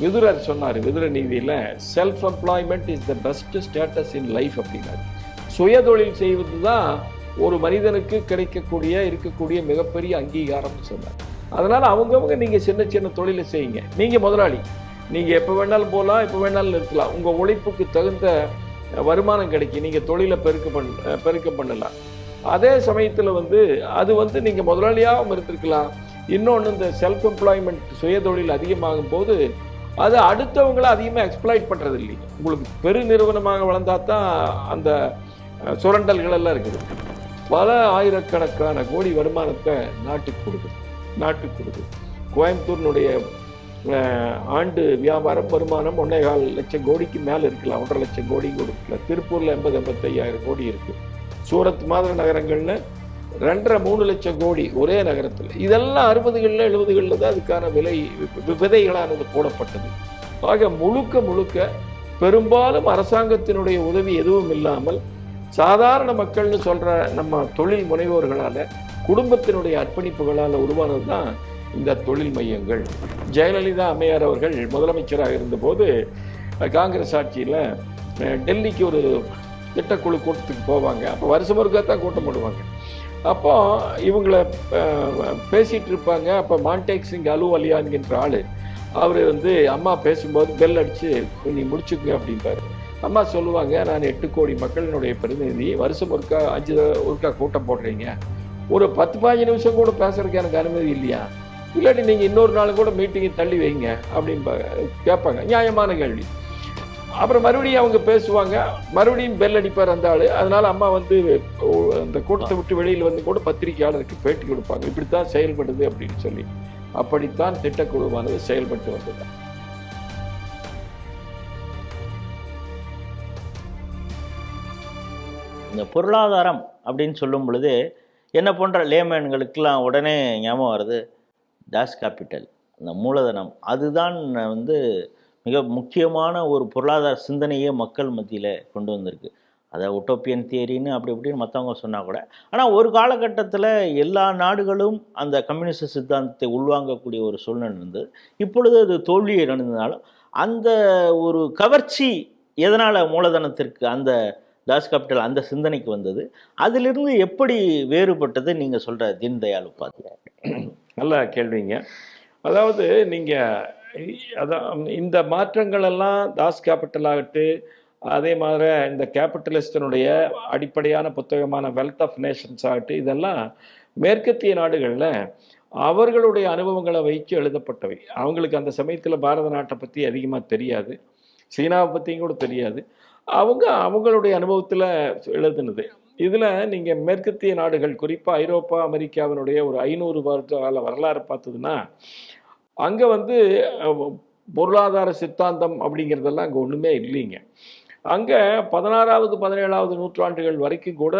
விதுரர் சொன்னார் விதுர நீதியில் self employment is the best status in life அப்படின்னாரு. சுயதொழில் செய்வது தான் ஒரு மனிதனுக்கு கிடைக்கக்கூடிய இருக்கக்கூடிய மிகப்பெரிய அங்கீகாரம்னு சொன்னார். அதனால் அவங்கவுங்க நீங்கள் சின்ன சின்ன தொழிலை செய்யுங்க. நீங்கள் முதலாளி. நீங்கள் எப்போ வேணாலும் போகலாம் எப்போ வேணாலும் நிறுத்தலாம் உங்கள் உழைப்புக்கு தகுந்த வருமானம் கிடைக்கும். நீங்கள் தொழிலை பெருக்க பண்ண பெருக்க பண்ணலாம். அதே சமயத்தில் வந்து அது வந்து நீங்கள் முதலாளியாகவும் இருந்திருக்கலாம். இன்னொன்று இந்த செல்ஃப் எம்ப்ளாய்மெண்ட் சுயதொழில் அதிகமாகும் போது அது அடுத்தவங்களை அதிகமாக எக்ஸ்ப்ளாய்ட் பண்ணுறது இல்லைங்க உங்களுக்கு பெரு நிறுவனமாக வளர்ந்தா தான் அந்த சுரண்டல்களெல்லாம் சுரண்டல்கள் எல்லாம் இருக்குது. பல ஆயிரக்கணக்கான கோடி வருமானத்தை நாட்டுக்கு கொடுக்குது. நாட்டுக்கு கொடுக்குது. கோயம்புத்தூர்னுடைய ஆண்டு வியாபாரம் வருமானம் ஒன்றே கால் லட்சம் கோடிக்கு மேலே இருக்கலாம். ஒன்றரை லட்சம் கோடி கொடுக்கல. திருப்பூரில் எண்பது எண்பத்தையாயிரம் கோடி இருக்குது சூரத் மாதிரி நகரங்களில் ரெண்டரை மூணு லட்சம் கோடி ஒரே நகரத்தில். இதெல்லாம் அறுபதுகளில் எழுபதுகளில் தான் அதுக்கான விலை வி- விதைகளானது போடப்பட்டது. ஆக முழுக்க முழுக்க பெரும்பாலும் அரசாங்கத்தினுடைய உதவி எதுவும் இல்லாமல் சாதாரண மக்கள்னு சொல்கிற நம்ம தொழில் முனைவோர்களால் குடும்பத்தினுடைய அர்ப்பணிப்புகளால் உருவானது தான் இந்த தொழில் மையங்கள். ஜெயலலிதா அம்மையார் அவர்கள் முதலமைச்சராக இருந்தபோது காங்கிரஸ் ஆட்சியில் டெல்லிக்கு ஒரு திட்டக்குழு கூட்டத்துக்கு போவாங்க. அப்போ வருஷம் ஒருக்கா தான் கூட்டம் போடுவாங்க. அப்போ இவங்கள பேசிகிட்டு இருப்பாங்க. அப்போ மான்டேக் சிங் அலுவலியா என்கின்ற ஆள் அவர் வந்து அம்மா பேசும்போது பெல் அடித்து நீ முடிச்சுக்க அப்படின்பாரு அம்மா சொல்லுவாங்க நான் எட்டு கோடி மக்களினுடைய பிரதிநிதி. வருஷம் ஒருக்கா அஞ்சு ஒருக்கா கூட்டம் போடுறீங்க. ஒரு பத்து பதினஞ்சு நிமிஷம் கூட பேசுறதுக்கு எனக்கு அனுமதி இல்லையா? இல்லாட்டி நீங்கள் இன்னொரு நாள் கூட மீட்டிங்கை தள்ளி வைங்க அப்படின்பாங்க கேட்பாங்க. நியாயமான கேள்வி. அப்புறம் மறுபடியும் அவங்க பேசுவாங்க. மறுபடியும் பெல் அடிப்பார் அந்த ஆள். அதனால அம்மா வந்து அந்த கூட்டத்தை விட்டு வெளியில் வந்து கூட பத்திரிகையாளருக்கு பேட்டி கொடுப்பாங்க. இப்படித்தான் செயல்படுது அப்படின்னு சொல்லி. அப்படித்தான் திட்டக்குழுவானது செயல்பட்டு வந்தது. இந்த பொருளாதாரம் அப்படின்னு சொல்லும் பொழுது என்ன போன்ற லேமேன்களுக்கெல்லாம் உடனே ஞாபகம் வருது. டாஸ் கேபிட்டல் அந்த மூலதனம். அதுதான் வந்து மிக முக்கியமான ஒரு பொருளாதார சிந்தனையே மக்கள் மத்தியில் கொண்டு வந்திருக்கு. அதை உட்டோப்பியன் தியரின்னு அப்படி இப்படின்னு மற்றவங்க சொன்னால் கூட. ஆனால் ஒரு காலகட்டத்தில் எல்லா நாடுகளும் அந்த கம்யூனிஸ்ட் சித்தாந்தத்தை உள்வாங்கக்கூடிய ஒரு சூழ்நிலை இருந்தது. இப்பொழுது அது தோல்வியை நடந்ததுனாலும் அந்த ஒரு கவர்ச்சி எதனால் மூலதனத்திற்கு அந்த தாஸ் கேபிட்டல் அந்த சிந்தனைக்கு வந்தது? அதிலிருந்து எப்படி வேறுபட்டது? நீங்கள் சொல்கிற தீன் தயாள் உபாத்தியார் நல்ல கேள்விங்க. அதாவது நீங்கள் அதான் இந்த மாற்றங்களெல்லாம் தாஸ் கேபிட்டல் ஆகட்டு அதே மாதிரி இந்த கேபிட்டலிஸ்டனுடைய அடிப்படையான புத்தகமான வெல்த் ஆஃப் நேஷன்ஸ் ஆகட்டு இதெல்லாம் மேற்கத்திய நாடுகளில் அவர்களுடைய அனுபவங்களை வைத்து எழுதப்பட்டவை. அவங்களுக்கு அந்த சமயத்தில் பாரத நாட்டை பற்றி அதிகமாக தெரியாது. சீனாவை பற்றியும் கூட தெரியாது. அவங்க அவங்களுடைய அனுபவத்தில் எழுதுனது. இதில் நீங்கள் மேற்கத்திய நாடுகள் குறிப்பாக ஐரோப்பா அமெரிக்காவினுடைய ஒரு ஐநூறு வருட கால வரலாறு பார்த்ததுன்னா அங்கே வந்து பொருளாதார சித்தாந்தம் அப்படிங்கிறதெல்லாம் அங்கே ஒன்றுமே இல்லைங்க. அங்கே பதினாறாவது பதினேழாவது நூற்றாண்டுகள் வரைக்கும் கூட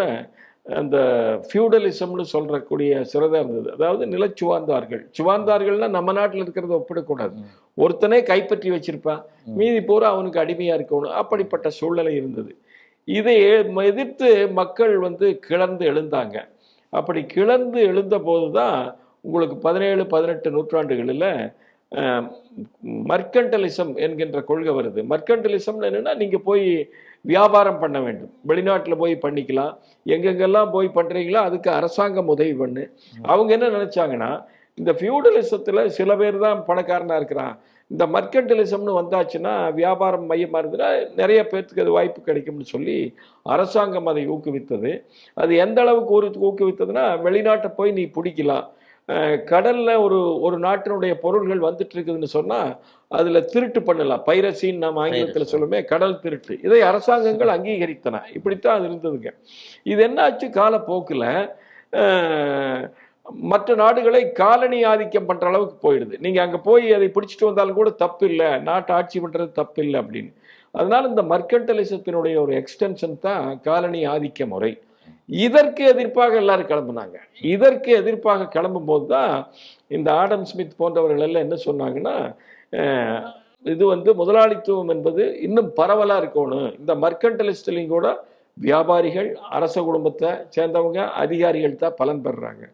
அந்த ஃபியூடலிசம்னு சொல்றக்கூடிய சிறதாக இருந்தது. அதாவது நிலச்சுவார்ந்தார்கள் சுவார்ந்தார்கள்னா நம்ம நாட்டில் இருக்கிறத ஒப்பிடக்கூடாது. ஒருத்தனே கைப்பற்றி வச்சிருப்பான். மீதி பூரா அவனுக்கு அடிமையாக இருக்கணும். அப்படிப்பட்ட சூழ்நிலை இருந்தது. இதை எதிர்த்து மக்கள் வந்து கிளர்ந்து எழுந்தாங்க. அப்படி கிளர்ந்து எழுந்த போது தான் உங்களுக்கு பதினேழு பதினெட்டு நூற்றாண்டுகளில் மர்க்கண்டலிசம் என்கின்ற கொள்கை வருது. மர்க்கண்டலிசம்னு என்னென்னா நீங்கள் போய் வியாபாரம் பண்ண வேண்டும். வெளிநாட்டில் போய் பண்ணிக்கலாம். எங்கெங்கெல்லாம் போய் பண்ணுறீங்களோ அதுக்கு அரசாங்கம் உதவி பண்ணு. அவங்க என்ன நினச்சாங்கன்னா இந்த ஃபியூடலிசத்தில் சில பேர் தான் பணக்காரனாக இருக்கிறான். இந்த மர்க்கண்டலிசம்னு வந்தாச்சுன்னா வியாபாரம் மையமாக இருந்ததுன்னா நிறைய பேர்த்துக்கு அது வாய்ப்பு கிடைக்கும்னு சொல்லி அரசாங்கம் அதை ஊக்குவித்தது. அது எந்த அளவுக்கு ஒரு ஊக்குவித்ததுன்னா வெளிநாட்டை போய் நீ பிடிக்கலாம். கடல்ல ஒரு ஒரு நாட்டினுடைய பொருள்கள் வந்துட்டு இருக்குதுன்னு சொன்னா அதுல திருட்டு பண்ணலாம். பைரசின்னு நம்ம ஆங்கிலத்தில். சொல்லுமே கடல் திருட்டு. இதை அரசாங்கங்கள் அங்கீகரித்தன. இப்படித்தான் அது இருந்ததுங்க. இது என்னாச்சு? காலப்போக்கில் மற்ற நாடுகளை காலனி ஆதிக்கம் பண்ற அளவுக்கு போயிடுது. நீங்க அங்க போய் அதை பிடிச்சிட்டு வந்தாலும் கூட தப்பு இல்லை நாட்டை ஆட்சி பண்றது தப்பு இல்லை அப்படின்னு. அதனால இந்த மர்கண்டலிசத்தினுடைய ஒரு எக்ஸ்டென்ஷன் தான் காலனி ஆதிக்க முறை. இதற்கு எதிர்ப்பாக எல்லாரும் கிளம்புனாங்க. இதற்கு எதிர்ப்பாக கிளம்பும்போது தான் இந்த ஆடம் ஸ்மித் போன்றவர்கள் எல்லாம் என்ன சொன்னாங்கன்னா இது வந்து முதலாளித்துவம் என்பது இன்னும் பரவலாக இருக்கணும். இந்த மர்க்கண்டலிஸ்ட்லையும் கூட வியாபாரிகள் அரச குடும்பத்தை சேர்ந்தவங்க அதிகாரிகள் தான் பலன் பெறுறாங்க.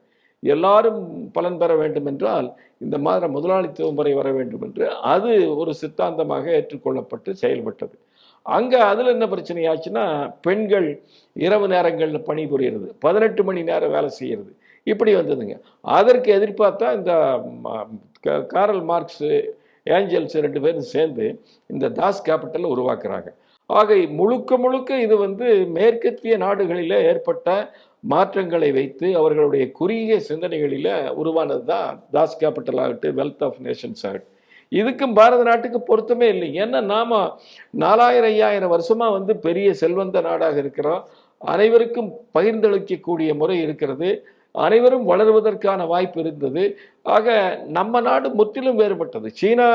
எல்லாரும் பலன் பெற வேண்டும் என்றால் இந்த மாதிரி முதலாளித்துவ முறை வர வேண்டும் என்று அது ஒரு சித்தாந்தமாக ஏற்றுக்கொள்ளப்பட்டு செயல்பட்டது. அங்கே அதில் என்ன பிரச்சனை ஆச்சுன்னா பெண்கள் இரவு நேரங்களில் பணிபுரிகிறது பதினெட்டு மணி நேரம் வேலை செய்கிறது இப்படி வந்ததுங்க. அதற்கு எதிர்பார்த்தா இந்த ம, க- காரல் மார்க்ஸு ஏஞ்சல்ஸ் ரெண்டு பேரும் சேர்ந்து இந்த தாஸ் கேபிட்டலை உருவாக்குறாங்க. ஆக முழுக்க முழுக்க இது வந்து மேற்கத்திய நாடுகளில் ஏற்பட்ட மாற்றங்களை வைத்து அவர்களுடைய குறுகிய சிந்தனைகளில் உருவானது தான் தாஸ் கேபிட்டல் ஆகட்டும் வெல்த் ஆஃப் நேஷன்ஸ் ஆகட்டும். இதுக்கும் பாரத நாட்டுக்கு பொருத்தமே இல்லை. ஏன்னா நாம நாலாயிரம் ஐயாயிரம் வருஷமா வந்து பெரிய செல்வந்த நாடாக இருக்கிறோம். அனைவருக்கும் பகிர்ந்தளிக்கக்கூடிய முறை இருக்கிறது. அனைவரும் வளருவதற்கான வாய்ப்பு இருந்தது. ஆக நம்ம நாடு முற்றிலும் வேறுபட்டது. சீனா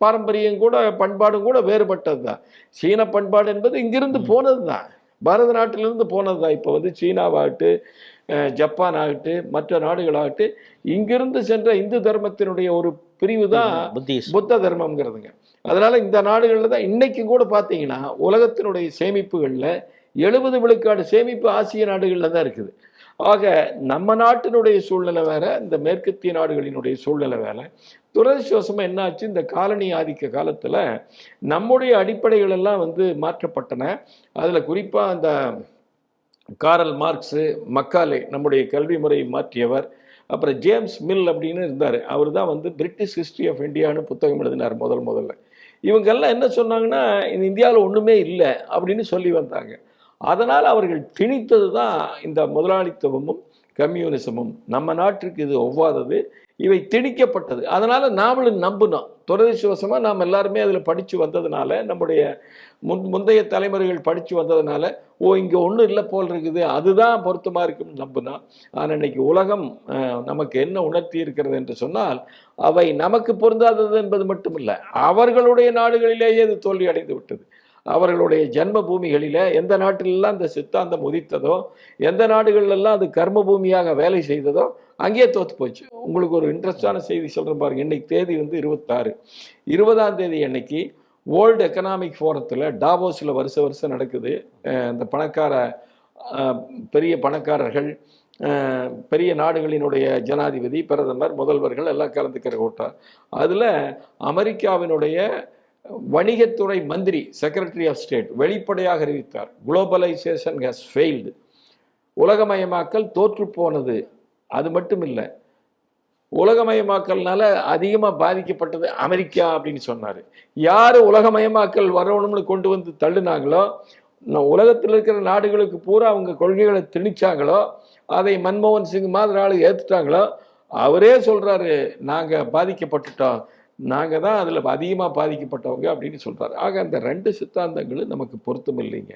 பாரம்பரியம் கூட பண்பாடும் கூட வேறுபட்டது தான் சீன பண்பாடு என்பது இங்கிருந்து போனது தான் பாரத நாட்டிலிருந்து போனது தான் இப்போ வந்து சீனாவாகட்டு ஜப்பான் ஆகட்டு மற்ற நாடுகளாகட்டு இங்கிருந்து சென்ற இந்து தர்மத்தினுடைய ஒரு பிரிவு தான் புத்த தர்மம்ங்கிறதுங்க. அதனால இந்த நாடுகளில் தான் இன்னைக்கு கூட பார்த்தீங்கன்னா உலகத்தினுடைய சேமிப்புகளில் எழுபது விழுக்காடு சேமிப்பு ஆசிய நாடுகளில் தான் இருக்குது. ஆக நம்ம நாட்டினுடைய சூழ்நிலை வேற இந்த மேற்கத்திய நாடுகளினுடைய சூழ்நிலை வேற. துரதிருஷ்டவசமாக என்னாச்சு? இந்த காலனி ஆதிக்க காலத்தில் நம்முடைய அடிப்படைகள் எல்லாம் வந்து மாற்றப்பட்டன. அதில் குறிப்பாக அந்த காரல் மார்க்ஸு மக்காலே நம்முடைய கல்வி முறையை மாற்றியவர். அப்புறம் ஜேம்ஸ் மில் அப்படின்னு இருந்தார். அவர் தான் வந்து பிரிட்டிஷ் ஹிஸ்ட்ரி ஆஃப் இந்தியான்னு புத்தகம் எழுதினார் முதல் முதல்ல. இவங்கெல்லாம் என்ன சொன்னாங்கன்னா இந்த இந்தியாவில் ஒன்றுமே இல்லை அப்படின்னு சொல்லி வந்தாங்க. அதனால் அவர்கள் திணித்தது தான் இந்த முதலாளித்துவமும் கம்யூனிசமும் நம்ம நாட்டிற்கு இது ஒவ்வாதது இவை திணிக்கப்பட்டது. அதனால் நாமளும் நம்பினோம். துரதிருஷ்டவசமாக நாம் எல்லாருமே அதில் படித்து வந்ததுனால நம்முடைய முன் முந்தைய தலைமுறைகள் படித்து வந்ததுனால ஓ இங்கே ஒன்றும் இல்லை போல் இருக்குது அதுதான் பொருத்தமாக இருக்கும்னு நம்பினோம். ஆனால் இன்னைக்கு உலகம் நமக்கு என்ன உணர்த்தி இருக்கிறது என்று சொன்னால் அவை நமக்கு பொருந்தாதது என்பது மட்டுமில்லை அவர்களுடைய நாடுகளிலேயே இது தோல்வி அடைந்து விட்டது. அவர்களுடைய ஜென்ம பூமிகளில் எந்த நாட்டிலெல்லாம் இந்த சித்தாந்தம் உதித்ததோ எந்த நாடுகளிலெல்லாம் அது கர்ம பூமியாக வேலை செய்ததோ அங்கேயே தோற்று போச்சு. உங்களுக்கு ஒரு இன்ட்ரெஸ்டான செய்தி சொல்கிறேன் பாருங்க. இன்னைக்கு தேதி வந்து இருபத்தாறு. இருபதாம் தேதி அன்னைக்கு வேர்ல்டு எக்கனாமிக் ஃபோரத்தில் டாவோஸில் வருஷ வருஷம் நடக்குது. இந்த பணக்கார பெரிய பணக்காரர்கள் பெரிய நாடுகளினுடைய ஜனாதிபதி பிரதமர் முதல்வர்கள் எல்லாம் கலந்துக்கிற கூட்டம். அதில் அமெரிக்காவினுடைய வணிகத்துறை மந்திரி செக்ரட்டரி ஆஃப் ஸ்டேட் வெளிப்படையாக அறிவித்தார். குளோபலைசேஷன் ஹஸ் ஃபெயில்டு உலகமயமாக்கல் தோற்று போனது. அது மட்டும் இல்லை உலகமயமாக்கல்னால அதிகமாக பாதிக்கப்பட்டது அமெரிக்கா அப்படின்னு சொன்னார். யார் உலகமயமாக்கல் வரணும்னு கொண்டு வந்து தள்ளுனாங்களோ உலகத்தில் இருக்கிற நாடுகளுக்கு பூரா அவங்க கொள்கைகளை திணிச்சாங்களோ அதை மன்மோகன் சிங் மாதிரி ஆள் ஏற்றுட்டாங்களோ அவரே சொல்கிறாரு நாங்கள் பாதிக்கப்பட்டுட்டோம். நாங்கள் தான் அதில் அதிகமாக பாதிக்கப்பட்டவங்க அப்படின்னு சொல்கிறார் ஆக அந்த ரெண்டு சித்தாந்தங்களும் நமக்கு பொருத்தம் இல்லைங்க.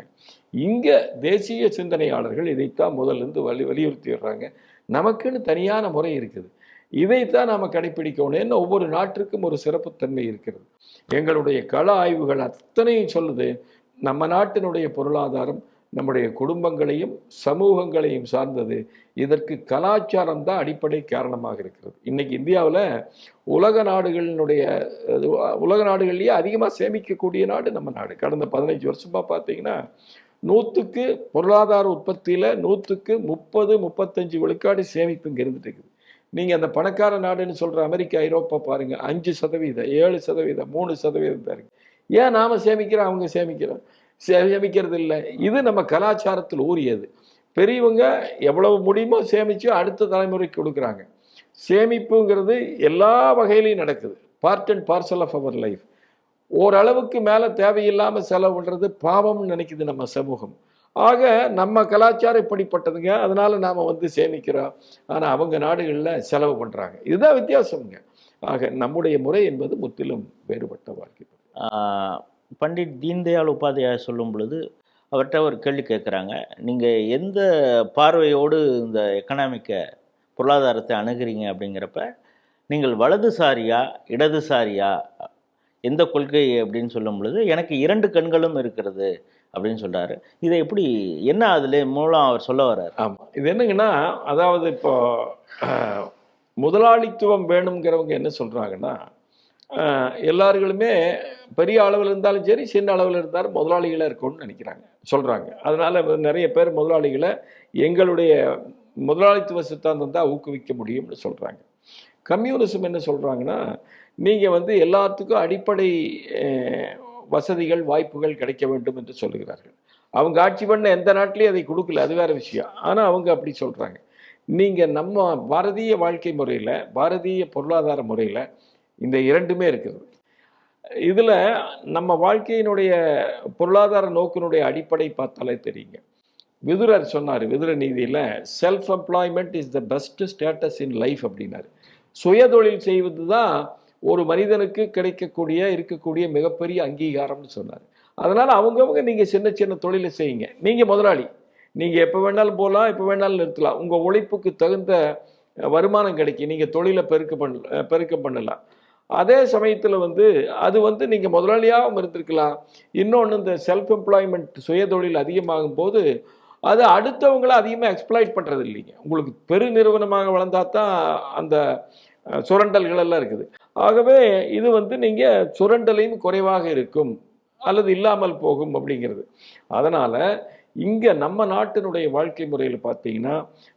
இங்கே தேசிய சிந்தனையாளர்கள் இதைத்தான் முதலிருந்து வலி வலியுறுத்திடுறாங்க. நமக்குன்னு தனியான முறை இருக்குது. இதைத்தான் நாம் கடைப்பிடிக்கணும்னு ஒவ்வொரு நாட்டிற்கும் ஒரு சிறப்புத்தன்மை இருக்கிறது. எங்களுடைய கள ஆய்வுகள் அத்தனையும் சொல்லுது. நம்ம நாட்டினுடைய பொருளாதாரம் நம்முடைய குடும்பங்களையும் சமூகங்களையும் சார்ந்தது. இதற்கு கலாச்சாரம் தான் அடிப்படை காரணமாக இருக்கிறது. இன்னைக்கு இந்தியாவில் உலக நாடுகளினுடைய அது உலக நாடுகள்லேயே அதிகமாக சேமிக்கக்கூடிய நாடு நம்ம நாடு. கடந்த பதினஞ்சு வருஷமாக பார்த்தீங்கன்னா நூற்றுக்கு பொருளாதார உற்பத்தியில் நூற்றுக்கு முப்பது முப்பத்தஞ்சு விழுக்காடு சேமிப்பு இங்கே இருந்துட்டு இருக்குது. நீங்கள் அந்த பணக்கார நாடுன்னு சொல்கிற அமெரிக்கா ஐரோப்பா பாருங்கள் அஞ்சு சதவீதம் ஏழு சதவீதம் மூணு சதவீதம் தான் இருக்குது ஏன் நாம் சேமிக்கிறோம்? அவங்க சேமிக்கிறோம். சேமிக்கிறது இல்லை இது நம்ம கலாச்சாரத்தில் ஊறியது. பெரியவங்க எவ்வளவு முடியுமோ சேமித்து அடுத்த தலைமுறைக்கு கொடுக்குறாங்க. சேமிப்புங்கிறது எல்லா வகையிலையும் நடக்குது. Part and parcel of our life ஓரளவுக்கு மேலே தேவையில்லாமல் செலவு பண்ணுறது பாவம்னு நினைக்குது நம்ம சமூகம். ஆக நம்ம கலாச்சாரம் இப்படிப்பட்டதுங்க. அதனால் நாம் வந்து சேமிக்கிறோம். ஆனால் அவங்க நாடுகளில் செலவு பண்ணுறாங்க இதுதான் வித்தியாசம்ங்க. ஆக நம்முடைய முறை என்பது முற்றிலும் வேறுபட்ட வாழ்க்கை. பண்டிட் தீன்தயாள் உபாத்யாயா சொல்லும் பொழுது அவர்கிட்ட ஒரு கேள்வி கேட்குறாங்க. நீங்கள் எந்த பார்வையோடு இந்த எக்கனாமிக்கை பொருளாதாரத்தை அணுகிறீங்க அப்படிங்கிறப்ப நீங்கள் வலதுசாரியா இடதுசாரியா எந்த கொள்கை அப்படின்னு சொல்லும் பொழுது எனக்கு இரண்டு கண்களும் இருக்கிறது அப்படின்னு சொல்கிறாரு இதை எப்படி என்ன அதில் மூலம் அவர் சொல்ல வர்றார்? ஆமாம் இது என்னங்கன்னா அதாவது இப்போ முதலாளித்துவம் வேணுங்கிறவங்க என்ன சொல்கிறாங்கன்னா எல்லார்களுமே பெரிய அளவில் இருந்தாலும் சரி சின்ன அளவில் இருந்தாலும் முதலாளிகளாக இருக்கணும்னு நினைக்கிறாங்க சொல்கிறாங்க அதனால் நிறைய பேர் முதலாளிகளை எங்களுடைய முதலாளித்துவ சித்தாந்தம் தான் ஊக்குவிக்க முடியும்னு சொல்கிறாங்க கம்யூனிசம் என்ன சொல்கிறாங்கன்னா நீங்கள் வந்து எல்லாத்துக்கும் அடிப்படை வசதிகள் வாய்ப்புகள் கிடைக்க வேண்டும் என்று சொல்லுகிறார்கள். அவங்க ஆட்சி பண்ண எந்த நாட்டிலையும் அதை கொடுக்கல அது வேற விஷயம். ஆனால் அவங்க அப்படி சொல்கிறாங்க நீங்கள் நம்ம பாரதிய வாழ்க்கை முறையில் பாரதிய பொருளாதார முறையில் இந்த இரண்டுமே இருக்குது. இதில் நம்ம வாழ்க்கையினுடைய பொருளாதார நோக்கினுடைய அடிப்படை பார்த்தாலே தெரியுங்க. விதுரர் சொன்னார் விதுர நீதியில் self employment is the best status in life அப்படின்னாரு. சுயதொழில் செய்வது தான் ஒரு மனிதனுக்கு கிடைக்கக்கூடிய இருக்கக்கூடிய மிகப்பெரிய அங்கீகாரம்னு சொன்னார். அதனால் அவங்கவுங்க நீங்கள் சின்ன சின்ன தொழிலை செய்யுங்க. நீங்கள் முதலாளி. நீங்கள் எப்போ வேணாலும் போகலாம் எப்போ வேணாலும் நிறுத்தலாம். உங்கள் உழைப்புக்கு தகுந்த வருமானம் கிடைக்கும். நீங்கள் தொழிலை பெருக்க பண்ண பெருக்க பண்ணலாம். அதே சமயத்தில் வந்து அது வந்து நீங்கள் முதலாளியாகவும் இருந்திருக்கலாம். இன்னொன்று இந்த செல்ஃப் எம்ப்ளாய்மெண்ட் சுயதொழில் அதிகமாகும் போது அது அடுத்தவங்கள அதிகமாக எக்ஸ்ப்ளாய்ட் பண்ணுறது இல்லைங்க. உங்களுக்கு பெரு நிறுவனமாக வளர்ந்தா தான் அந்த சுரண்டல்களெல்லாம் சுரண்டல்கள் எல்லாம் இருக்குது. ஆகவே இது வந்து நீங்கள் சுரண்டலையும் குறைவாக இருக்கும். அல்லது இல்லாமல் போகும் அப்படிங்கிறது. அதனால் இங்கே நம்ம நாட்டினுடைய வாழ்க்கை முறையில் பார்த்தீங்கன்னா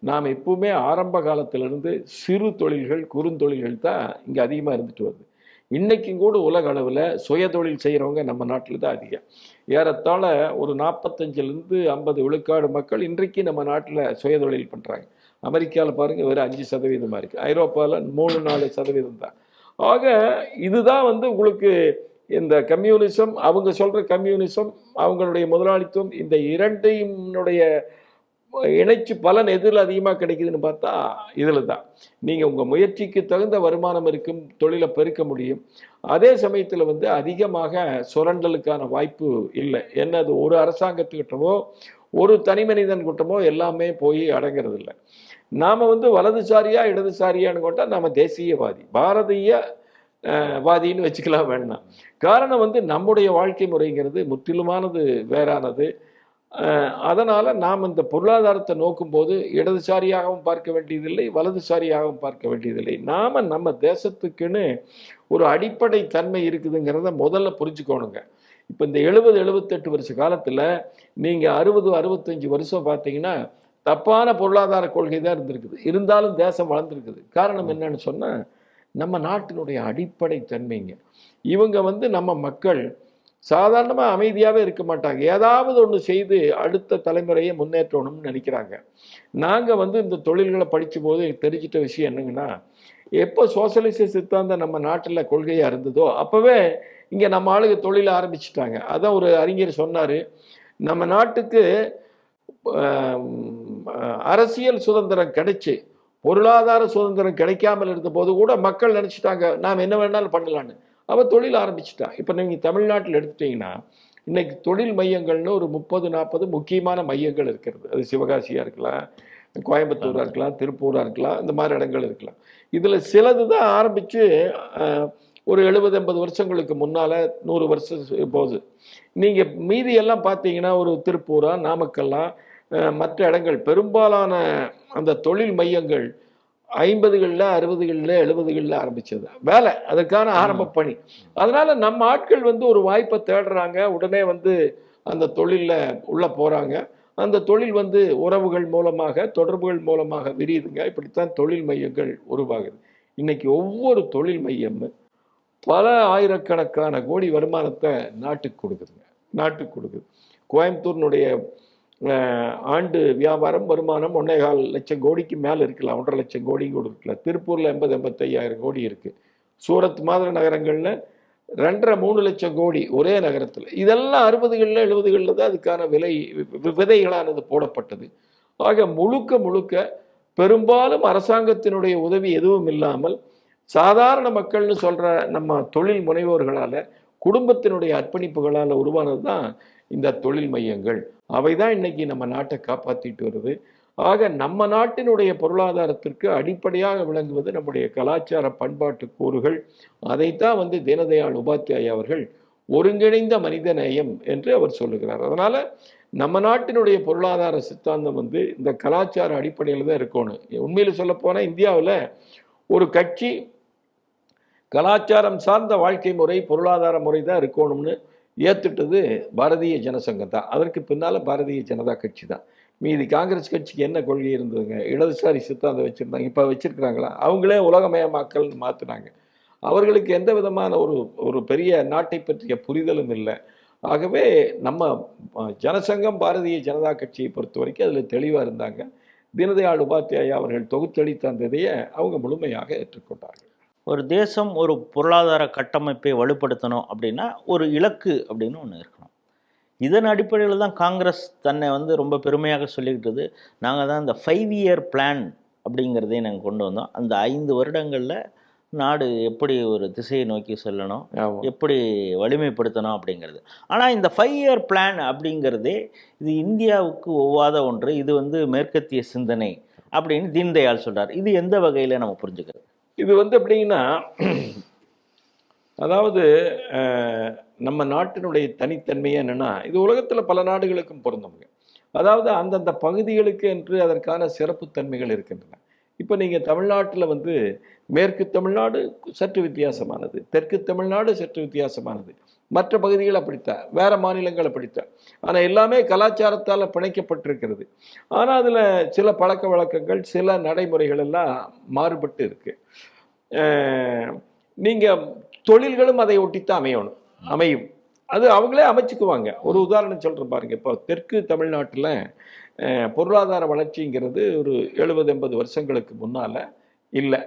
நாம் எப்பவுமே ஆரம்ப காலத்திலிருந்து சிறு தொழில்கள் குறுந்தொழில்கள் தான் இங்கே அதிகமாக இருந்துட்டு வருது. இன்றைக்கும் கூட உலக அளவில் சுயதொழில் செய்கிறவங்க நம்ம நாட்டில் தான் அதிகம். ஏறத்தாழ ஒரு நாற்பத்தஞ்சிலேருந்து ஐம்பது விழுக்காடு மக்கள் இன்றைக்கு நம்ம நாட்டில் சுயதொழில் பண்ணுறாங்க அமெரிக்காவில் பாருங்கள் வெறும் அஞ்சு சதவீதமாக இருக்குது ஐரோப்பாவில் மூணு நாலு சதவீதம் தான். ஆக இதுதான் வந்து உங்களுக்கு இந்த கம்யூனிசம் அவங்க சொல்கிற கம்யூனிசம் அவங்களுடைய முதலாளித்துவம் இந்த இரண்டையினுடைய இணைச்சு பலன் எதில் அதிகமாக கிடைக்குதுன்னு பார்த்தா இதில் தான் நீங்கள் உங்கள் முயற்சிக்கு தகுந்த வருமானம் இருக்கும் தொழிலை பெருக்க முடியும். அதே சமயத்தில் வந்து அதிகமாக சுரண்டலுக்கான வாய்ப்பு இல்லை. என்ன அது ஒரு அரசாங்கத்துக்கிட்டமோ ஒரு தனி மனிதன் கூட்டமோ எல்லாமே போய் அடங்கிறது இல்லை நாம் வந்து வலதுசாரியா இடதுசாரியான்னு கொண்டால் நாம் தேசியவாதி. பாரதிய வாதின்னு வச்சுக்கலாம் வேண்டாம் காரணம் வந்து நம்முடைய வாழ்க்கை முறைங்கிறது முற்றிலுமானது வேறானது. அதனால நாம் இந்த பொருளாதாரத்தை நோக்கும்போது இடதுசாரியாகவும் பார்க்க வேண்டியதில்லை வலதுசாரியாகவும் பார்க்க வேண்டியதில்லை. நாம நம்ம தேசத்துக்குன்னு ஒரு அடிப்படை தன்மை இருக்குதுங்கிறத முதல்ல புரிஞ்சுக்கோணுங்க. இப்போ இந்த எழுபது எழுபத்தெட்டு வருஷ காலத்தில் நீங்கள் அறுபது அறுபத்தஞ்சு வருஷம் பார்த்தீங்கன்னா தப்பான பொருளாதார கொள்கை தான் இருந்திருக்குது. இருந்தாலும் தேசம் வளர்ந்துருக்குது. காரணம் என்னன்னு சொன்னால் நம்ம நாட்டினுடைய அடிப்படை தன்மைங்க. இவங்க வந்து நம்ம மக்கள் சாதாரணமாக அமைதியாகவே இருக்க மாட்டாங்க. ஏதாவது ஒன்று செய்து அடுத்த தலைமுறையை முன்னேற்றணும்னு நினைக்கிறாங்க. நாங்கள் வந்து இந்த தொழில்களை படித்தபோது தெரிஞ்சிட்ட விஷயம் என்னங்கன்னா எப்போ சோசியலிச சித்தாந்தம் நம்ம நாட்டில் கொள்கையாக இருந்ததோ அப்போவே இங்கே நம்ம ஆளுங்க தொழில் ஆரம்பிச்சிட்டாங்க. அதான் ஒரு அறிஞர் சொன்னார். நம்ம நாட்டுக்கு அரசியல் சுதந்திரம் கிடைச்சி பொருளாதார சுதந்திரம் கிடைக்காமல் இருந்த போது கூட மக்கள் நினச்சிட்டாங்க நாம் என்ன வேணாலும் பண்ணலான்னு அவள் தொழில் ஆரம்பிச்சிட்டான் இப்போ நீங்கள் தமிழ்நாட்டில் எடுத்துட்டீங்கன்னா இன்றைக்கி தொழில் மையங்கள்னு ஒரு முப்பது நாற்பது முக்கியமான மையங்கள் இருக்கிறது. அது சிவகாசியாக இருக்கலாம் கோயம்புத்தூராக இருக்கலாம் திருப்பூராக இருக்கலாம் இந்த மாதிரி இடங்கள் இருக்கலாம். இதில் சிலது தான் ஆரம்பித்து ஒரு எழுபது எண்பது வருஷங்களுக்கு முன்னால் நூறு வருஷம் போகுது. நீங்கள் மீதி எல்லாம் பார்த்தீங்கன்னா ஒரு திருப்பூரா நாமக்கல்லாம் மற்ற இடங்கள். பெரும்பாலான அந்த தொழில் மையங்கள் ஐம்பதுகளில் அறுபதுகளில் எழுபதுகளில் ஆரம்பிச்சது. வேலை அதற்கான ஆரம்ப பணி. அதனால நம்ம ஆட்கள் வந்து ஒரு வாய்ப்பை தேடுறாங்க. உடனே வந்து அந்த தொழிலில் உள்ள போகிறாங்க அந்த தொழில் வந்து உறவுகள் மூலமாக தொடர்புகள் மூலமாக விரியுதுங்க. இப்படித்தான் தொழில் மையங்கள் உருவாகுது. இன்னைக்கு ஒவ்வொரு தொழில் மையமும் பல ஆயிரக்கணக்கான கோடி வருமானத்தை நாட்டுக்கு கொடுக்குதுங்க. நாட்டுக்கு கொடுக்குது. கோயம்புத்தூர்னுடைய ஆண்டு வியாபாரம் வருமானம் ஒன்னேகால் லட்சம் கோடிக்கு மேலே இருக்கலாம் ஒன்றரை லட்சம் கோடி கூட இருக்கலாம் திருப்பூரில் எண்பது எண்பத்தையாயிரம் கோடி இருக்குது சூரத் மாதிரி நகரங்களில் ரெண்டரை மூணு லட்சம் கோடி ஒரே நகரத்தில். இதெல்லாம் அறுபதுகளில் எழுபதுகளில் தான் அதுக்கான விலை வி- விதைகளானது போடப்பட்டது. ஆக முழுக்க முழுக்க பெரும்பாலும் அரசாங்கத்தினுடைய உதவி எதுவும் இல்லாமல் சாதாரண மக்கள்னு சொல்கிற நம்ம தொழில் முனைவோர்களால் குடும்பத்தினுடைய அர்ப்பணிப்புகளால் உருவானது தான் இந்த தொழில் மையங்கள். அவை தான் இன்னைக்கு நம்ம நாட்டை காப்பாற்றிட்டு வருது. ஆக நம்ம நாட்டினுடைய பொருளாதாரத்திற்கு அடிப்படையாக விளங்குவது நம்முடைய கலாச்சார பண்பாட்டு கூறுகள். அதைத்தான் வந்து தீனதயாள் உபாத்தியாய அவர்கள் ஒருங்கிணைந்த மனிதநேயம் என்று அவர் சொல்லுகிறார். அதனால் நம்ம நாட்டினுடைய பொருளாதார சித்தாந்தம் வந்து இந்த கலாச்சார அடிப்படையில் தான் இருக்கணும். உண்மையில் சொல்லப்போனால் இந்தியாவில் ஒரு கட்சி கலாச்சாரம் சார்ந்த வாழ்க்கை முறை பொருளாதார முறை தான் இருக்கணும்னு ஏற்றுட்டது பாரதிய ஜனசங்கம் தான். அதற்கு பின்னால் பாரதிய ஜனதா கட்சி தான். மீதி காங்கிரஸ் கட்சிக்கு என்ன கொள்கை இருந்ததுங்க? இடதுசாரி சித்தாந்தம் வச்சுருந்தாங்க. இப்போ வச்சுருக்கிறாங்களா? அவங்களே உலகமயமாக்கல் மாற்றினாங்க அவர்களுக்கு எந்த விதமான ஒரு ஒரு பெரிய நாட்டை பற்றிய புரிதலும் இல்லை. ஆகவே நம்ம ஜனசங்கம் பாரதிய ஜனதா கட்சியை பொறுத்த வரைக்கும் அதில் தெளிவாக இருந்தாங்க. தீனதயாள் உபாத்தியாயா அவர்கள் தொகுத்தளித்த அந்த இதையை அவங்க முழுமையாக ஏற்றுக்கொண்டார்கள். ஒரு தேசம் ஒரு பொருளாதார கட்டமைப்பை வலுப்படுத்தணும் அப்படின்னா ஒரு இலக்கு அப்படின்னு ஒன்று இருக்கணும். இதன் அடிப்படையில் தான் காங்கிரஸ் தன்னை வந்து ரொம்ப பெருமையாக சொல்லிக்கிட்டது. நாங்கள் தான் இந்த ஃபைவ் இயர் பிளான் அப்படிங்கிறதையும் நாங்கள் கொண்டு வந்தோம். அந்த ஐந்து வருடங்களில் நாடு எப்படி ஒரு திசையை நோக்கி செல்லணும் எப்படி வலிமைப்படுத்தணும் அப்படிங்கிறது. ஆனால் இந்த ஃபைவ் இயர் பிளான் அப்படிங்கிறதே இது இந்தியாவுக்கு ஒவ்வாத ஒன்று. இது வந்து மேற்கத்திய சிந்தனை அப்படின்னு தீன்தயாள் சொல்றார். இது எந்த வகையில் நம்ம புரிஞ்சுக்கிறது? இது வந்து எப்படிங்கன்னா அதாவது நம்ம நாட்டினுடைய தனித்தன்மை என்னென்னா இது உலகத்தில் பல நாடுகளுக்கும் பொருந்தும் அதாவது அந்தந்த பகுதிகளுக்கு என்று அதற்கான சிறப்புத்தன்மைகள் இருக்கின்றன. இப்போ நீங்கள் தமிழ்நாட்டில் வந்து மேற்கு தமிழ்நாடு சற்று வித்தியாசமானது தெற்கு தமிழ்நாடு சற்று வித்தியாசமானது. மற்ற பகுதிகள் அப்படித்தான். வேற மாநிலங்கள் அப்படித்தான். ஆனால் எல்லாமே கலாச்சாரத்தால் பிணைக்கப்பட்டிருக்கிறது. ஆனால் அதில் சில பழக்க வழக்கங்கள் சில நடைமுறைகள் எல்லாம் மாறுபட்டு இருக்கு. நீங்கள் தொழில்களும் அதை ஒட்டித்தான் அமையணும். அமையும். அது அவங்களே அமைச்சுக்குவாங்க. ஒரு உதாரணம் சொல்கிறேன் பாருங்க. இப்போ தெற்கு தமிழ்நாட்டில் பொருளாதார வளர்ச்சிங்கிறது ஒரு எழுபது எண்பது வருஷங்களுக்கு முன்னால் இல்லை.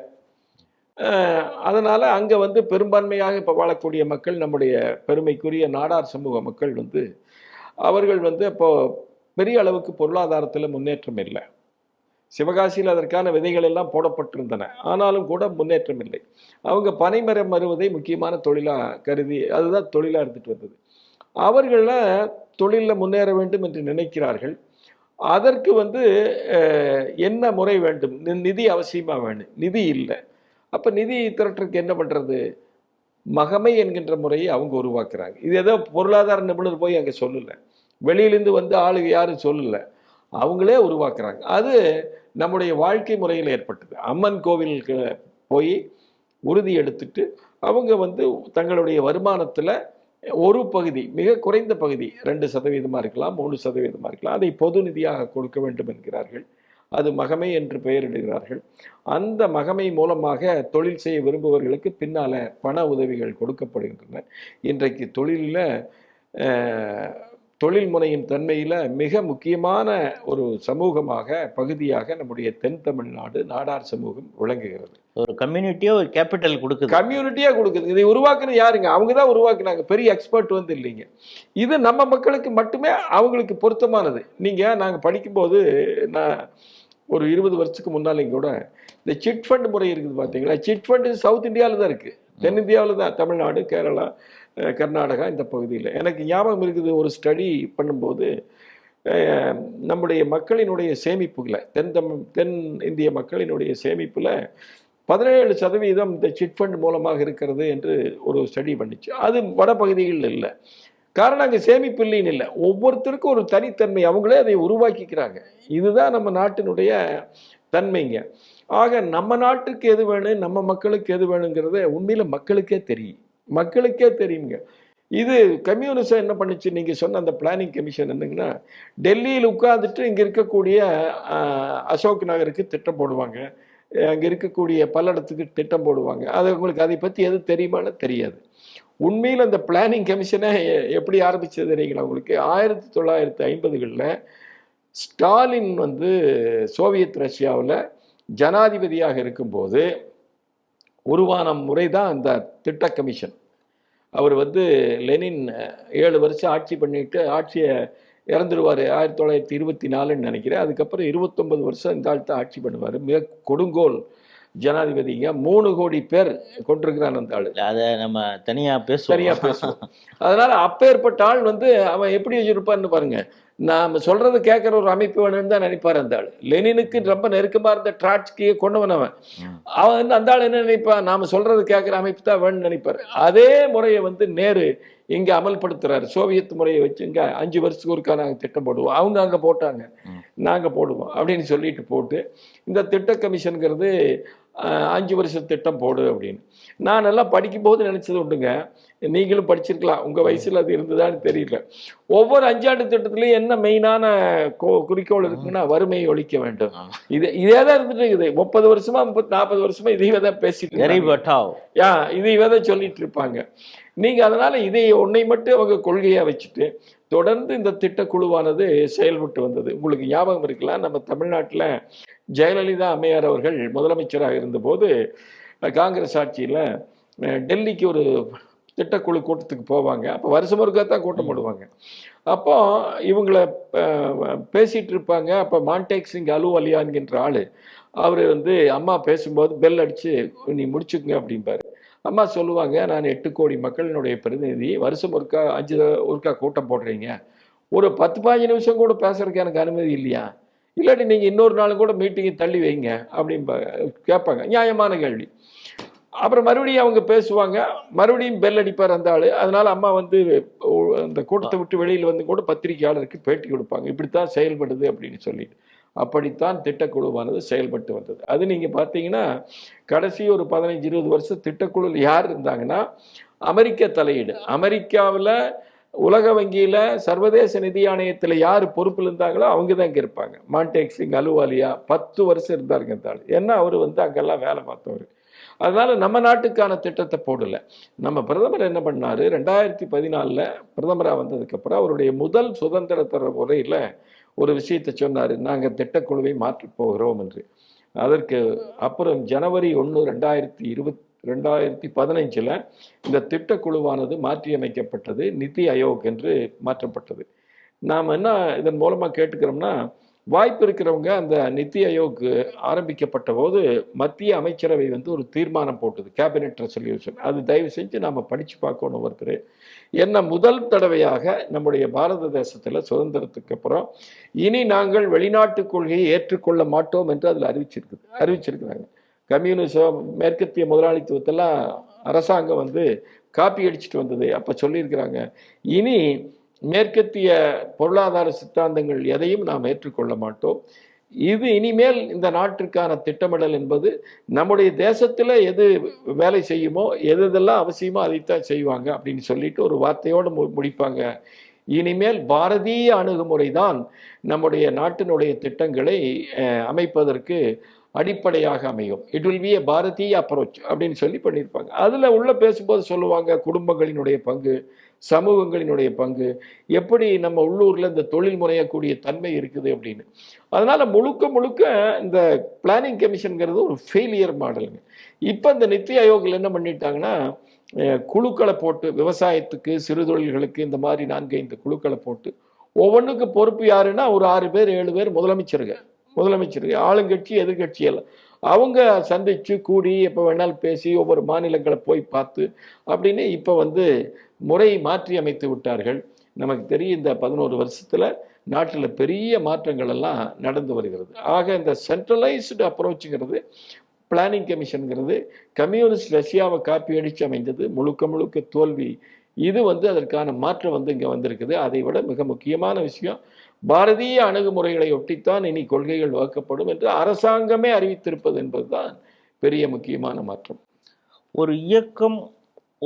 அதனால் அங்கே வந்து பெரும்பான்மையாக இப்போ வாழக்கூடிய மக்கள் நம்முடைய பெருமைக்குரிய நாடார் சமூக மக்கள் வந்து அவர்கள் வந்து இப்போ பெரிய அளவுக்கு பொருளாதாரத்தில் முன்னேற்றம் இல்லை. சிவகாசியில் அதற்கான விதைகள் எல்லாம் போடப்பட்டிருந்தன. ஆனாலும் கூட முன்னேற்றம் இல்லை. அவங்க பனைமரம் வருவதை முக்கியமான தொழிலாக கருதி அதுதான் தொழிலாக இருந்துட்டு வந்தது. அவர்கள தொழிலில் முன்னேற வேண்டும் என்று நினைக்கிறார்கள். அதற்கு வந்து என்ன முறை வேண்டும்? நி- நிதி அவசியமாக வேணும்? நிதி இல்லை. அப்போ நிதி திரட்டுறதுக்கு என்ன பண்ணுறது மகமை என்கின்ற முறையை அவங்க உருவாக்குறாங்க. இது ஏதோ பொருளாதார நிபுணர் போய் அங்கே சொல்லலை. வெளியிலேருந்து வந்து ஆளுங்க யாரும் சொல்லலை. அவங்களே உருவாக்குறாங்க. அது நம்முடைய வாழ்க்கை முறையில் ஏற்பட்டது. அம்மன் கோவிலுக்கு போய் உறுதி எடுத்துட்டு அவங்க வந்து தங்களுடைய வருமானத்தில் ஒரு பகுதி மிக குறைந்த பகுதி ரெண்டு சதவீதமாக இருக்கலாம் மூணு சதவீதமாக இருக்கலாம் அதை பொது நிதியாக கொடுக்க வேண்டும் என்கிறார்கள். அது மகமை என்று பெயரிடுகிறார்கள். அந்த மகமை மூலமாக தொழில் செய்ய விரும்புபவர்களுக்கு பின்னால் பண உதவிகள் கொடுக்கப்படுகின்றன. இன்றைக்கு தொழிலில் தொழில் முனையின் தன்மையில் மிக முக்கியமான ஒரு சமூகமாக பகுதியாக நம்முடைய தென் தமிழ்நாடு நாடார் சமூகம் விளங்குகிறது. ஒரு கம்யூனிட்டியோ ஒரு கேபிட்டல் கொடுக்குது. கம்யூனிட்டியாக கொடுக்குது. இதை உருவாக்குனது யாருங்க? அவங்க தான் உருவாக்குனாங்க. பெரிய எக்ஸ்பர்ட் வந்து இல்லைங்க. இது நம்ம மக்களுக்கு மட்டுமே அவங்களுக்கு பொருத்தமானது. நீங்கள் நாங்கள் படிக்கும்போது நான் ஒரு இருபது வருஷத்துக்கு முன்னாலையும் கூட இந்த சிட் ஃபண்ட் முறை இருக்குது பார்த்தீங்களா சிட் ஃபண்டு சவுத் இந்தியாவில் தான் இருக்குது தென்னிந்தியாவில் தான் தமிழ்நாடு கேரளா கர்நாடகா இந்த பகுதியில். எனக்கு ஞாபகம் இருக்குது ஒரு ஸ்டடி பண்ணும்போது நம்முடைய மக்களினுடைய சேமிப்புகளை தென் தமிழ் தென் இந்திய மக்களினுடைய சேமிப்பில் பதினேழு சதவீதம் இந்த சிட் ஃபண்ட் மூலமாக இருக்கிறது என்று ஒரு ஸ்டடி பண்ணிச்சு. அது வட பகுதிகளில் இல்லை. காரணம் அங்கே சேமிப்பு இல்லைன்னு இல்லை. ஒவ்வொருத்தருக்கும் ஒரு தனித்தன்மை. அவங்களே அதை உருவாக்கிக்கிறாங்க. இதுதான் நம்ம நாட்டினுடைய தன்மைங்க. ஆக நம்ம நாட்டுக்கு எது வேணும் நம்ம மக்களுக்கு எது வேணுங்கிறத உண்மையில் மக்களுக்கே தெரியும். மக்களுக்கே தெரியுங்க. இது கம்யூனிசம் என்ன பண்ணுச்சு? நீங்கள் சொன்ன அந்த பிளானிங் கமிஷன் என்னங்கன்னா டெல்லியில் உட்காந்துட்டு இங்கே இருக்கக்கூடிய அசோக் நகருக்கு திட்டம் போடுவாங்க. அங்கே இருக்கக்கூடிய பல்லடத்துக்கு திட்டம் போடுவாங்க. அது உங்களுக்கு அதை பற்றி எது தெரியுமான்னு தெரியாது. உண்மையில் அந்த பிளானிங் கமிஷனை எ- எப்படி ஆரம்பிச்சது தெரியுங்களா உங்களுக்கு? ஆயிரத்தி தொள்ளாயிரத்தி ஐம்பதுகளில் ஸ்டாலின் வந்து சோவியத் ரஷ்யாவில் ஜனாதிபதியாக இருக்கும்போது உருவான முறை தான் அந்த திட்ட கமிஷன் அவர் வந்து லெனின் ஏழு வருஷம் ஆட்சி பண்ணிட்டு ஆட்சியை இறந்துடுவார் ஆயிரத்தி தொள்ளாயிரத்தி இருபத்தி நாலுன்னு நினைக்கிறேன். அதுக்கப்புறம் இருபத்தொம்பது வருஷம் இந்த ஆள் தான் ஆட்சி பண்ணுவார். மிக கொடுங்கோல் ஜனாதிபதிங்க மூணு கோடி பேர் கொண்டிருக்கிறான் அந்த ஆள். அதை நம்ம தனியா பேசுவோம். சரியா பேசுவோம். அதனால அப்பேற்பட்ட ஆள் வந்து அவன் எப்படி வச்சிருப்பான்னு பாருங்க. நாம சொல்றது கேட்குற ஒரு அமைப்பு வேணும்னு தான் நினைப்பார் அந்த ஆள். லெனினுக்கு ரொம்ப நெருக்கமா இருந்த ட்ராட்ஸ்கியை கொண்டவன் அவன். ம். அவன் வந்து அந்த ஆள் என்ன நினைப்பான் நாம சொல்றது கேட்குற அமைப்பு தான் வேணும்னு நினைப்பாரு. அதே முறையை வந்து நேரு இங்க அமல்படுத்துறாரு. சோவியத் முறையை வச்சு இங்க அஞ்சு வருஷத்துக்கு ஒருக்கா நாங்கள் திட்டம் போடுவோம். அவங்க அங்க போட்டாங்க. ம். நாங்க போடுவோம் அப்படின்னு சொல்லிட்டு போட்டு இந்த திட்ட கமிஷனுங்கிறது அஞ்சு வருஷ திட்டம் போடு அப்படின்னு. நான் எல்லாம் படிக்கும்போது நினைச்சது உண்டுங்க. நீங்களும் படிச்சிருக்கலாம். உங்க வயசுல அது இருந்ததான்னு தெரியல. ஒவ்வொரு அஞ்சாண்டு திட்டத்திலையும் என்ன மெயினான கோ- குறிக்கோள் இருக்குன்னா வறுமையை ஒழிக்க வேண்டும். இது இதே தான் இருந்துட்டு இருக்குது. முப்பது வருஷமா முப்பத்தி நாற்பது வருஷமா இதையே தான் பேசிட்டு யா இதையே தான் சொல்லிட்டு இருப்பாங்க. நீங்க அதனால இதை ஒன்றை மட்டும் அவங்க கொள்கையா வச்சுட்டு தொடர்ந்து இந்த திட்டக்குழுவானது செயல்பட்டு வந்தது. உங்களுக்கு ஞாபகம் இருக்கலாம் நம்ம தமிழ்நாட்டில் ஜெயலலிதா அம்மையார் அவர்கள் முதலமைச்சராக இருந்தபோது காங்கிரஸ் ஆட்சியில் டெல்லிக்கு ஒரு திட்டக்குழு கூட்டத்துக்கு போவாங்க. அப்போ வருஷம் ஒருக்கா தான் கூட்டம் போடுவாங்க. அப்போ இவங்கள பேசிகிட்டு இருப்பாங்க. அப்போ மான்டேக் சிங் அலு அலியான்கின்ற ஆள் அவர் வந்து அம்மா பேசும்போது பெல் அடித்து நீ முடிச்சுக்குங்க அப்படிம்பாரு. அம்மா சொல்லுவாங்க நான் எட்டு கோடி மக்களினுடைய பிரதிநிதி. வருஷம் ஒருக்கா அஞ்சு ஒருக்கா கூட்டம் போடுறீங்க. ஒரு பத்து பதினஞ்சு நிமிஷம் கூட பேசுறதுக்கு எனக்கு அனுமதி இல்லையா? இல்லாட்டி நீங்கள் இன்னொரு நாளும் கூட மீட்டிங்கை தள்ளி வைங்க அப்படின்பா கேட்பாங்க. நியாயமான கேள்வி. அப்புறம் மறுபடியும் அவங்க பேசுவாங்க. மறுபடியும் பெல் அடிப்பார் அந்த ஆள். அதனால அம்மா வந்து அந்த கூட்டத்தை விட்டு வெளியில் வந்து கூட பத்திரிகையாளருக்கு பேட்டி கொடுப்பாங்க. இப்படித்தான் செயல்படுது அப்படின்னு சொல்லிட்டு அப்படித்தான் திட்டக்குழுவானது செயல்பட்டு வந்தது. அது நீங்கள் பார்த்தீங்கன்னா கடைசி ஒரு பதினைஞ்சு இருபது வருஷம் திட்டக்குழுவில் யார் இருந்தாங்கன்னா அமெரிக்க தலையீடு. அமெரிக்காவில் உலக வங்கியில் சர்வதேச நிதி ஆணையத்தில் யார் பொறுப்பில் இருந்தாங்களோ அவங்க தான் இங்கே இருப்பாங்க. மான்டேக் சிங் அலுவாலியா பத்து வருஷம் இருந்தாருங்க தாள் ஏன்னா அவர் வந்து அங்கெல்லாம் வேலை பார்த்தவர்? அதனால் நம்ம நாட்டுக்கான திட்டத்தை போடல. நம்ம பிரதமர் என்ன பண்ணார்? ரெண்டாயிரத்தி பதினாலில் பிரதமராக வந்ததுக்கப்புறம் அவருடைய முதல் சுதந்திர தர உரையில் ஒரு விஷயத்தை சொன்னார். நாங்கள் திட்டக்குழுவை மாற்றப் போகிறோம் என்று. அதற்கு அப்புறம் ஜனவரி ஒன்று ரெண்டாயிரத்தி இருபத் ரெண்டாயிரத்தி பதினஞ்சில் இந்த திட்டக்குழுவானது மாற்றியமைக்கப்பட்டது நிதி ஆயோக் என்று மாற்றப்பட்டது. நாம் என்ன இதன் மூலமாக கேட்டுக்கிறோம்னா வாய்ப்பு இருக்கிறவங்க அந்த நிதி ஆயோக் ஆரம்பிக்கப்பட்ட போது மத்திய அமைச்சரவை வந்து ஒரு தீர்மானம் போட்டது கேபினெட் ரெசல்யூஷன் அது தயவு செஞ்சு நாம் படித்து பார்க்கணும் ஒருத்தர். என்ன முதல் தடவையாக நம்முடைய பாரத தேசத்தில் சுதந்திரத்துக்கு அப்புறம் இனி நாங்கள் வெளிநாட்டு கொள்கையை ஏற்றுக்கொள்ள மாட்டோம் என்று அதில் அறிவிச்சிருக்குது அறிவிச்சிருக்கிறாங்க. கம்யூனிசம் மேற்கத்திய முதலாளித்துவத்தெல்லாம் அரசாங்கம் வந்து காப்பி அடிச்சுட்டு வந்தது. அப்போ சொல்லியிருக்கிறாங்க. இனி மேற்கத்திய பொருளாதார சித்தாந்தங்கள் எதையும் நாம் ஏற்றுக்கொள்ள மாட்டோம். இது இனிமேல் இந்த நாட்டிற்கான திட்டமிடல் என்பது நம்முடைய தேசத்தில் எது வேலை செய்யுமோ எது எதெல்லாம் அவசியமோ அதைத்தான் செய்வாங்க அப்படின்னு சொல்லிட்டு ஒரு வார்த்தையோடு மு முடிப்பாங்க. இனிமேல் பாரதிய அணுகுமுறை தான் நம்முடைய நாட்டினுடைய திட்டங்களை அமைப்பதற்கு அடிப்படையாக அமையும். It will be a Bharatiya approach அப்படின்னு சொல்லி பண்ணியிருப்பாங்க அதில் உள்ள பேசும்போது சொல்லுவாங்க குடும்பங்களினுடைய பங்கு சமூகங்களினுடைய பங்கு எப்படி நம்ம உள்ளூரில் இந்த தொழில் முறையக்கூடிய தன்மை இருக்குது அப்படின்னு. அதனால் முழுக்க முழுக்க இந்த பிளானிங் கமிஷனுங்கிறது ஒரு ஃபெயிலியர் மாடலுங்க இப்போ இந்த நித்தி ஆயோக்கில் என்ன பண்ணிட்டாங்கன்னா குழுக்களை போட்டு விவசாயத்துக்கு சிறு தொழில்களுக்கு இந்த மாதிரி நான்கு ஐந்து குழுக்களை போட்டு ஒவ்வொன்றுக்கு பொறுப்பு யாருன்னா ஒரு ஆறு பேர் ஏழு பேர் முதலமைச்சருங்க. முதலமைச்சர் ஆளுங்கட்சி எதிர்கட்சி எல்லாம். அவங்க சந்திச்சு கூடி எப்போ வேணாலும் பேசி ஒவ்வொரு மாநிலங்களை போய் பார்த்து அப்படின்னு இப்போ வந்து முறை மாற்றி அமைத்து விட்டார்கள். நமக்கு தெரியும் இந்த பதினோரு வருஷத்தில் நாட்டில் பெரிய மாற்றங்கள் எல்லாம் நடந்து வருகிறது. ஆக இந்த சென்ட்ரலைஸ்டு அப்ரோச்சுங்கிறது பிளானிங் கமிஷனுங்கிறது கம்யூனிஸ்ட் ரஷ்யாவை காப்பி அடித்து அமைந்தது முழுக்க முழுக்க தோல்வி. இது வந்து அதற்கான மாற்றம் வந்து இங்கே வந்திருக்குது. அதை விட மிக முக்கியமான விஷயம் பாரதிய அணுகுமுறைகளை ஒட்டித்தான் இனி கொள்கைகள் வகுக்கப்படும் என்று அரசாங்கமே அறிவித்திருப்பது என்பதுதான் பெரிய முக்கியமான மாற்றம். ஒரு இயக்கம்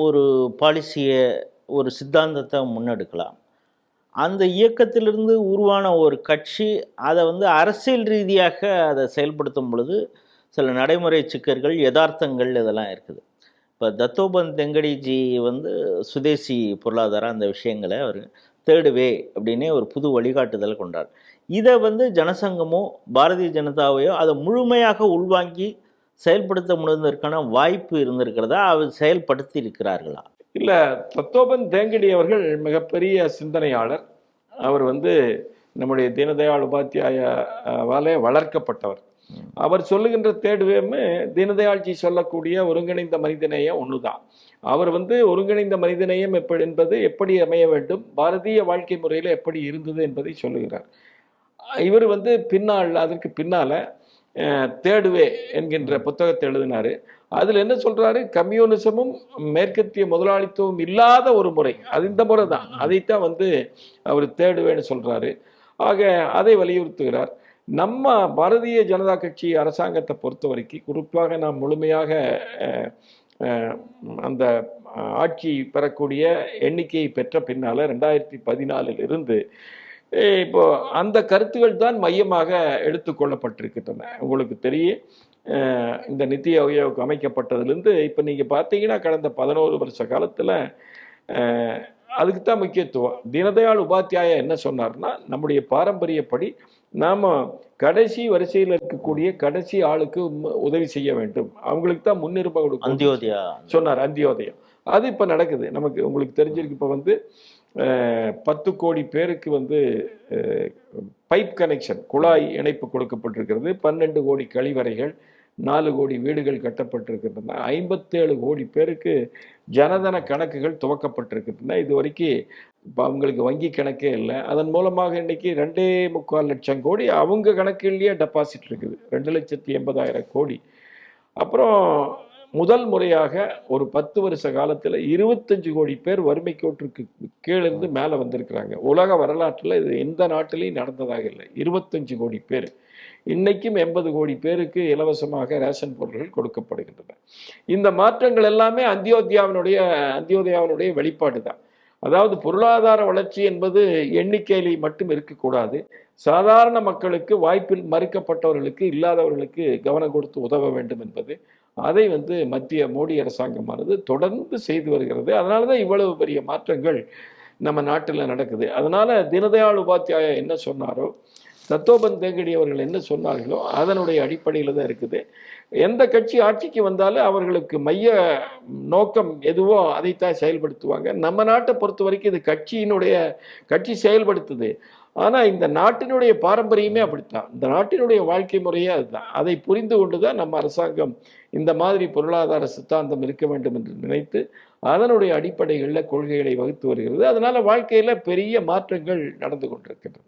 ஒரு பாலிசியை ஒரு சித்தாந்தத்தை முன்னெடுக்கலாம். அந்த இயக்கத்திலிருந்து உருவான ஒரு கட்சி அதை வந்து அரசியல் ரீதியாக அதை செயல்படுத்தும் பொழுது சில நடைமுறை சிக்கல்கள் யதார்த்தங்கள் இதெல்லாம் இருக்குது. இப்போ தத்தோபந்த் தெங்கடிஜி வந்து சுதேசி பொருளாதாரம் அந்த விஷயங்களை அவர் தேர்டு வே அப்படின்னே ஒரு புது வழிகாட்டுதலை கொண்டார். இதை வந்து ஜனசங்கமோ பாரதிய ஜனதாவையோ அதை முழுமையாக உள்வாங்கி செயல்படுத்த முடிவதற்கான வாய்ப்பு இருந்திருக்கிறதா? அவர் செயல்படுத்தி இருக்கிறார்களா இல்ல தத்தோபன் தேங்கடி அவர்கள் மிகப்பெரிய சிந்தனையாளர். அவர் வந்து நம்முடைய தீனதயாள் உபாத்தியாயாவாலே வளர்க்கப்பட்டவர். அவர் சொல்லுகின்ற தேடுவேமே தீனதயாள்ஜி சொல்லக்கூடிய ஒருங்கிணைந்த மனிதநேயம் ஒண்ணுதான். அவர் வந்து ஒருங்கிணைந்த மனிதநேயம் எப்படி என்பது எப்படி அமைய வேண்டும் பாரதிய வாழ்க்கை முறையில் எப்படி இருந்தது என்பதை சொல்லுகிறார். இவர் வந்து பின்னால் அதற்கு பின்னால தேடுவே என்கின்ற புத்தகத்தை எழுதினார். அதில் என்ன சொல்கிறாரு கம்யூனிசமும் மேற்கத்திய முதலாளித்துவம் இல்லாத ஒரு முறை அது இந்த முறை தான் அதைத்தான் வந்து அவர் தேடுவேன்னு சொல்கிறாரு ஆக அதை வலியுறுத்துகிறார். நம்ம பாரதிய ஜனதா கட்சி அரசாங்கத்தை பொறுத்த வரைக்கும் குறிப்பாக நாம் முழுமையாக அந்த ஆட்சி பெறக்கூடிய எண்ணிக்கையை பெற்ற பின்னால் ரெண்டாயிரத்தி பதினாலில் இருந்து இப்போ அந்த கருத்துகள் தான் மையமாக எடுத்துக்கொள்ளப்பட்டிருக்கின்றன உங்களுக்கு தெரியும் இந்த நிதி ஆயோக் அமைக்கப்பட்டதுலேருந்து இப்போ நீங்கள் பார்த்தீங்கன்னா கடந்த பதினோரு வருஷ காலத்தில் அதுக்கு தான் முக்கியத்துவம். தீனதயாள் உபாத்தியாயா என்ன சொன்னார்னா நம்முடைய பாரம்பரியப்படி நாம் கடைசி வரிசையில் இருக்கக்கூடிய கடைசி ஆளுக்கு உதவி செய்ய வேண்டும். அவங்களுக்கு தான் முன்னுரிமை கொடுக்கணும் அந்தியோதயா. சொன்னார் அந்தியோதயம் அது இப்போ நடக்குது. நமக்கு உங்களுக்கு தெரிஞ்சிருக்கு. இப்போ வந்து பத்து கோடி பேருக்கு வந்து பைப் கனெக்ஷன் குழாய் இணைப்பு கொடுக்கப்பட்டிருக்கிறது. பன்னெண்டு கோடி கழிவறைகள் நாலு கோடி வீடுகள் கட்டப்பட்டிருக்கின்றன. ஐம்பத்தேழு கோடி பேருக்கு ஜனதன கணக்குகள் துவக்கப்பட்டிருக்கின்றன. இது வரைக்கும் இப்போ அவங்களுக்கு வங்கி கணக்கே இல்லை. அதன் மூலமாக இன்னைக்கு ரெண்டே முக்கால் லட்சம் கோடி அவங்க கணக்குலேயே டெபாசிட் இருக்குது. ரெண்டு லட்சத்தி எண்பதாயிரம் கோடி. அப்புறம் முதல் முறையாக ஒரு பத்து வருஷ காலத்தில் இருபத்தஞ்சு கோடி பேர் வறுமை கோட்டுக்கு கீழிருந்து மேலே வந்திருக்கிறாங்க. உலக வரலாற்றில் இது எந்த நாட்டிலையும் நடந்ததாக இல்லை. இருபத்தஞ்சு கோடி பேர். இன்னைக்கும் எண்பது கோடி பேருக்கு இலவசமாக ரேஷன் பொருட்கள் கொடுக்கப்படுகின்றன. இந்த மாற்றங்கள் எல்லாமே அந்தியோதயாவினுடைய அந்தியோதயாவினுடைய வெளிப்பாடு தான் அதாவது பொருளாதார வளர்ச்சி என்பது எண்ணிக்கையிலே மட்டும் இருக்கக்கூடாது. சாதாரண மக்களுக்கு வாய்ப்பில் மறுக்கப்பட்டவர்களுக்கு இல்லாதவர்களுக்கு கவனம் கொடுத்து உதவ வேண்டும் என்பது. அதை வந்து மத்திய மோடி அரசாங்கமானது தொடர்ந்து செய்து வருகிறது. அதனால தான் இவ்வளவு பெரிய மாற்றங்கள் நம்ம நாட்டில் நடக்குது. அதனால தீனதயாள் உபாத்தியாயா என்ன சொன்னாரோ தத்தோபன் தேங்கடி அவர்கள் என்ன சொன்னார்களோ அதனுடைய அடிப்படையில் தான் இருக்குது. எந்த கட்சி ஆட்சிக்கு வந்தாலும் அவர்களுக்கு மைய நோக்கம் எதுவோ அதைத்தான் செயல்படுத்துவாங்க. நம்ம நாட்டை பொறுத்த வரைக்கும் இது கட்சியினுடைய கட்சி செயல்படுத்துது. ஆனால் இந்த நாட்டினுடைய பாரம்பரியமே அப்படித்தான். இந்த நாட்டினுடைய வாழ்க்கை முறையே அதுதான். அதை புரிந்து கொண்டு தான் நம்ம அரசாங்கம் இந்த மாதிரி பொருளாதார சித்தாந்தம் இருக்க வேண்டும் என்று நினைத்து அதனுடைய அடிப்படைகளில் கொள்கைகளை வகுத்து வருகிறது. அதனால் வாழ்க்கையில் பெரிய மாற்றங்கள் நடந்து கொண்டிருக்கின்றன.